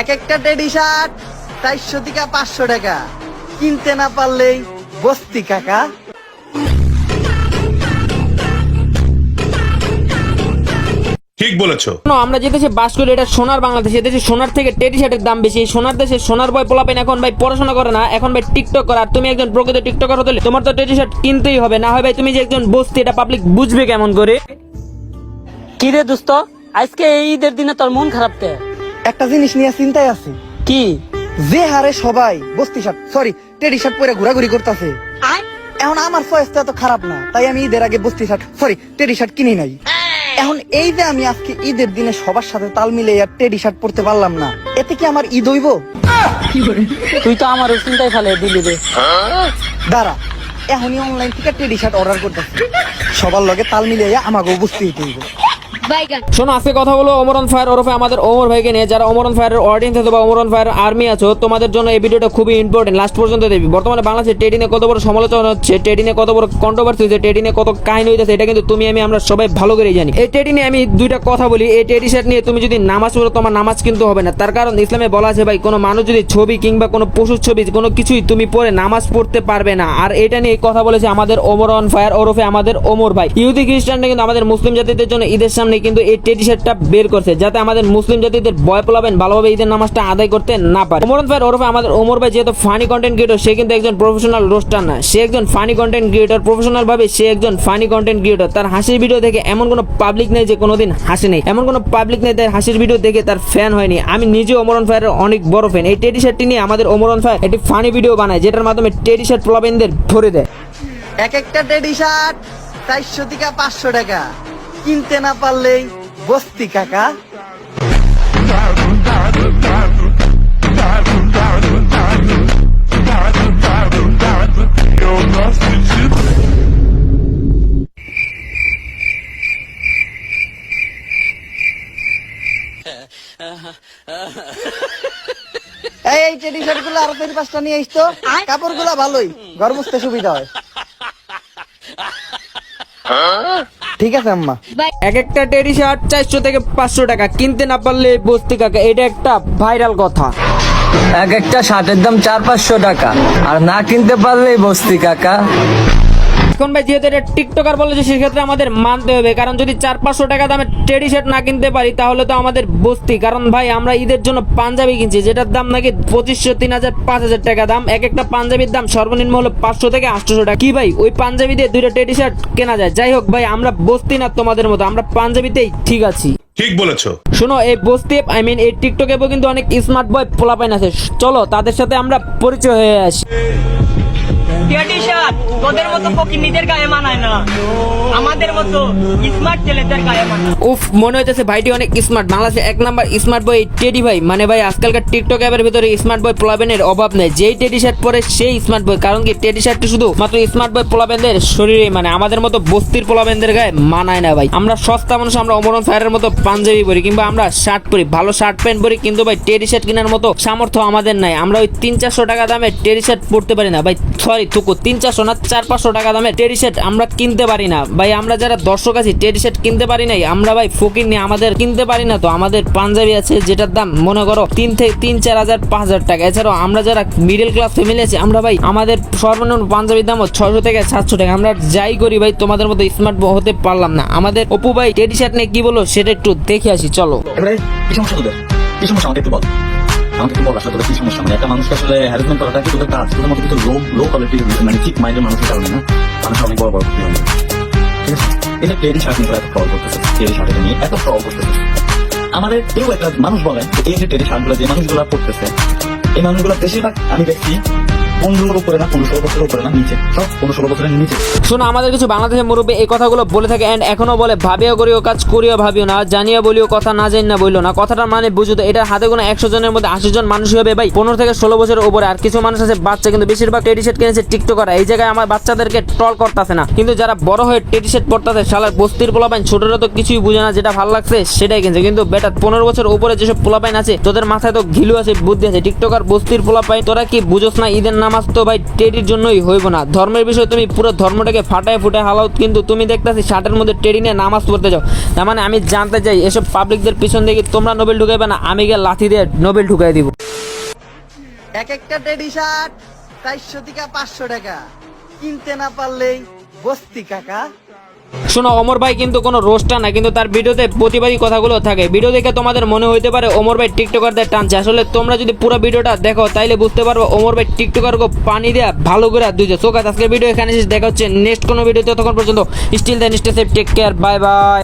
এক একটা teddy shirt চারশো থেকে পাঁচশো টাকা। কিনতে না পারলেই বস্তি কাকা। ঠিক বলেছ। আমরা যে দেশে বাস করি এটা সোনার বাংলাদেশ। দেশে সোনার থেকে টেডি শার্টের দাম বেশি। সোনার দেশে সোনার বয় পোলাপেন এখন ভাই পড়াশোনা করে না এখন ভাই টিকটক করে আর তুমি একজন প্রকৃত টিকটকার হতে হলে তোমার তো টেডি শার্ট কিনতেই হবে। না হয় ভাই তুমি যে একজন বস্তি এটা পাবলিক বুঝবে কেমন করে? কি রে দোস্ত আজকে এই ঈদের দিনে তোর মন খারাপ কে? একটা জিনিস নিয়ে চিন্তায় আছি। কি? যে হারে সবাই বস্তি শার্ট সরি টেডি শার্ট পরে ঘোরাঘুরি করতেছে। এখন আমার চয়েসটা এত খারাপ না তাই আমি ঈদের আগে বস্তি শার্ট সরি টেডি শার্ট কিনি নাই। এখন এই যে আমি আজকে ঈদের দিনে সবার সাথে তাল মিলে আর টেডি শার্ট পরতে পারলাম না এতে কি আমার ঈদ হইব? তুই তো আমারও চিন্তায় ফেলে দিলি রে। দাঁড়া এখনই অনলাইন থেকে টেডি শার্ট অর্ডার করতেছি। সবার লগে তাল মিলে আমাকেও বুঝতে হইতে হইব। শোনো, আজকে কথা বলো অমরন ফায়ার ওরফে আমাদের ওমর ভাইকে নিয়ে। যারা অমরন ফায়ারের অডিয়েন্স বা অমরন ফায়ার আর্মি আছো, তোমাদের জন্য এই ভিডিওটা খুবই ইম্পর্টেন্ট লাস্ট পর্যন্ত দেখবি। বর্তমানে বাংলাদেশে টেডিনে কত বড় সমালোচনা হচ্ছে টেডিনে কত বড় কন্ট্রোভার্সি হচ্ছে টেডিনে কত কাহিনী হইতেছে, এটা কিন্তু তুমি, আমি, আমরা সবাই ভালো করেই জানি। এই টেডিনে আমি দুইটা কথা বলি। এই টেডি শার্ট নিয়ে তুমি যদি নামাজ পড়ো, তোমার নামাজ কিন্তু হবে না। তার কারণ ইসলামে বলা আছে, ভাই, কোনো মানুষ যদি ছবি কিংবা কোনো পশুর ছবি, কোনো কিছুই তুমি পরে নামাজ পড়তে পারবে না। আর এটা নিয়ে কথা বলেছে আমাদের ওমর অন ফায়ার ওরফে আমাদের ওমর ভাই। ইহুদি খ্রিস্টানরা কিন্তু আমাদের মুসলিম জাতিদের জন্য ঈদের সামনে কিন্তু এই টেডি শার্টটা বের করছে যাতে আমাদের মুসলিম জাতিদের ভয় পোলাবেন, ভালোভাবে ঈদের নামাজটা আদায় করতে না পারে। ওমর অন ফায়ার ওরফে আমাদের ওমর ভাই যেহেতু ফানি কন্টেন্ট ক্রিয়েটর সে কিন্তু একজন প্রফেশনাল রোস্টার না। সে একজন ফানি কন্টেন্ট ক্রিয়েটর প্রফেশনাল ভাবে সে একজন ফানি কন্টেন্ট ক্রিয়েটর তার হাসির ভিডিও দেখে এমন কোনো পাবলিক নেই যে কোনোদিন হাসি নেই। এমন কোনো পাবলিক নেই তার হাসির ভিডিও দেখে তার ফ্যান হয়নি। আমি নিজে ওমরন ফায়ারের অনেক বড় ফ্যান এই টেডি শার্টটি নিয়ে আমাদের ওমরন ফায়ার একটি ফানি ভিডিও বানায়, যেটার মাধ্যমে টেডি শার্ট পোলাবেনদের ধরে দেয়। এক একটা টেডি শার্ট চারশো থেকে পাঁচশো টাকা। কিনতে না পারলেই বস্তি কাকা। এই এই টেডি শার্টগুলো আরও চারি পাঁচটা নিয়ে আসতো কাপড়গুলা ভালোই ঘর বুঝতে সুবিধা হয়। ঠিক আছে আম্মা? এক একটা টেরি শার্ট চারশো থেকে পাঁচশো টাকা। কিনতে না পারলে বস্তি কাকা? এটা একটা ভাইরাল কথা। এক একটা শার্টের দাম চার পাঁচশো টাকা। আর না কিনতে পারলেই বস্তি কাকা? এখন ভাই যেহেতু এটা টিকটকার বলেছে সেক্ষেত্রে আমাদের মানতে হবে। কারণ যদি চার পাঁচশো টাকা দামের টেডি শার্ট না কিনতে পারি তাহলে তো আমাদের বস্তি। কারণ ভাই আমরা ঈদের জন্য পাঞ্জাবি কিনছি যেটার দাম নাকি পঁচিশশো তিন হাজার পাঁচ হাজার টাকা দাম। এক একটা পাঞ্জাবির দাম সর্বনিম্ন হলো পাঁচশো থেকে আটশোশো টাকা। কি ভাই ওই পাঞ্জাবি দিয়ে দুইটা টেডি শার্ট কেনা যায়? যাই হোক ভাই আমরা বস্তি না তোমাদের মতো আমরা পাঞ্জাবিতেই ঠিক আছি। ঠিক বলেছ। শোনো এই বস্তি আই মিন এই টিকটক অ্যাপও কিন্তু অনেক স্মার্ট বয় পোলাপাইন আছে। চলো তাদের সাথে আমরা পরিচয় হয়ে আসি। উফ, মনে ভাইটি অনেক স্মার্ট এক স্মার্ট টেডি ভাই। মানে ভাই, আজকালকার ভিতরে স্মার্ট অভাব নেই। যেই টেডি শার্ট পরে সেই স্মার্ট কারণ কি টেডি শার্টটি শুধু মাত্র স্মার্ট শরীরে মানে আমাদের মতো বস্তির পোলাবেনদের গায়ে মানায় না ভাই। আমরা সস্তা মানুষ, আমরা অমরণ ফায়ারের মতো পাঞ্জাবি পরি কিংবা আমরা শার্ট পরি, ভালো শার্ট প্যান্ট পরি, কিন্তু ভাই টেডি শার্ট কেনার মতো সামর্থ্য আমাদের নাই। আমরা ওই তিন চারশো টাকা দামে টেডি শার্ট পরতে পারি না। ভাই সরি থুকু তিন চারশো না চার পাঁচশো টাকা দামে টেডি শার্ট আমরা কিনতে পারি না। ভাই, আমরা যারা দর্শক আছি টেডি শার্ট কিনতে পারি নাই, আমরা ভাই ফকির নিয়ে আমাদের কিনতে পারি না তো, আমাদের পাঞ্জাবি আছে, যেটার দাম মনে করো তিন থেকে তিন, চার হাজার, পাঁচ হাজার টাকা। এছাড়াও আমরা যারা মিডল ক্লাস ফ্যামিলি আছি, আমরা ভাই আমাদের সর্বনিম্ন পাঞ্জাবির দামও ছয়শো থেকে সাতশো টাকা। আমরা যাই করি ভাই, তোমাদের মতো স্মার্ট হতে পারলাম না। আমাদের অপু ভাই টেডি শার্ট নিয়ে কি বলো সেটা একটু দেখে আসি, চলো। কি সমস্যা কি সমস্যা একটু বল। আমাকে বল আসলে কি সমস্যা? মানে একটা মানুষকে আসলে হ্যারাসমেন্ট করাটা কি তোদের কাজ? তোদের মতো কিছু লো লো কোয়ালিটির মানে ঠিক মাইন্ডের মানুষের কারণে না? মানুষ অনেক বড় বড় ক্ষতি হবে এটা টেরি শার্ট নিয়ে এত ট্রল করতেছে? টেরি শার্ট নিয়ে এত ট্রল করতেছে? আমাদের কেউ একটা মানুষ বলে এই যে টেরি শার্টগুলো যে মানুষগুলো পড়তেছে এই মানুষগুলো বেশিরভাগ আমি দেখছি শোনো, আমাদের কিছু বাংলাদেশের মুরব্বী এই কথাগুলো বলে থাকে এন্ড এখনও বলে, ভাবিও, করিও, কাজ করিও, ভাবিও না জানিয়া বলিও, কথা না জানি না বলল না। কথাটা মানে বুঝো তো, এটা হাতে কোনো একশো জনের মধ্যে আশি জন মানুষ হবে ভাই। পনেরো থেকে ষোলো বছরের উপরে আর কিছু মানুষ আছে, বাচ্চা, কিন্তু বেশিরভাগ টেডি শার্ট কিনেছে করা এই জায়গায় আমার বাচ্চাদেরকে ট্রল করতেছে না। কিন্তু যারা বড় হয়ে টেডি শার্ট পড়তেছে শালার বস্তির পোলাপাইন, ছোটরা তো কিছুই বুঝে না, যেটা ভালো লাগছে, সেটাই কিনছে। কিন্তু বেটা, পনেরো বছর উপরে যেসব পোলাপাইন আছে, তোদের মাথায় তো ঘিলু আছে, বুদ্ধি আছে। টিকটক আর বস্তির পোলাপাইন, তোরা কি বুঝোস না, ঈদের নাম নামাজ তো ভাই টেডির জন্যই হইব না। ধর্মের বিষয়ে তুমি পুরো ধর্মটাকে ফাটায় ফুটে হালাও কিন্তু তুমি দেখতেছি শার্টের মধ্যে টেডি নিয়ে নামাজ পড়তে যাও। তার মানে আমি জানতে চাই, এসব পাবলিকদের পিছন দেখে তোমরা নোবেল ঢুকাইবে না? আমি গিয়ে লাথি দিয়ে নোবেল ঢুকাই দিব। এক একটা টেডি শার্ট চারশো থেকে পাঁচশো টাকা। কিনতে না পারলেই বস্তি, কাকা। শোনো, অমর ভাই কিন্তু কোনো রোস্টার না, কিন্তু তার ভিডিওতে প্রতিবাদী কথাগুলো থাকে। ভিডিও দেখে তোমাদের মনে হইতে পারে অমর ভাই টিকটকারদের টানছে। আসলে তোমরা যদি পুরো ভিডিওটা দেখো, তাইলে বুঝতে পারব অমর ভাই টিকটকার পানি দেয়া ভালো করে দুইছে সোকাত আজকের ভিডিও এখানে। দেখা হচ্ছে নেক্সট কোনো ভিডিওতে। ততক্ষণ পর্যন্ত still then stay safe take care bye bye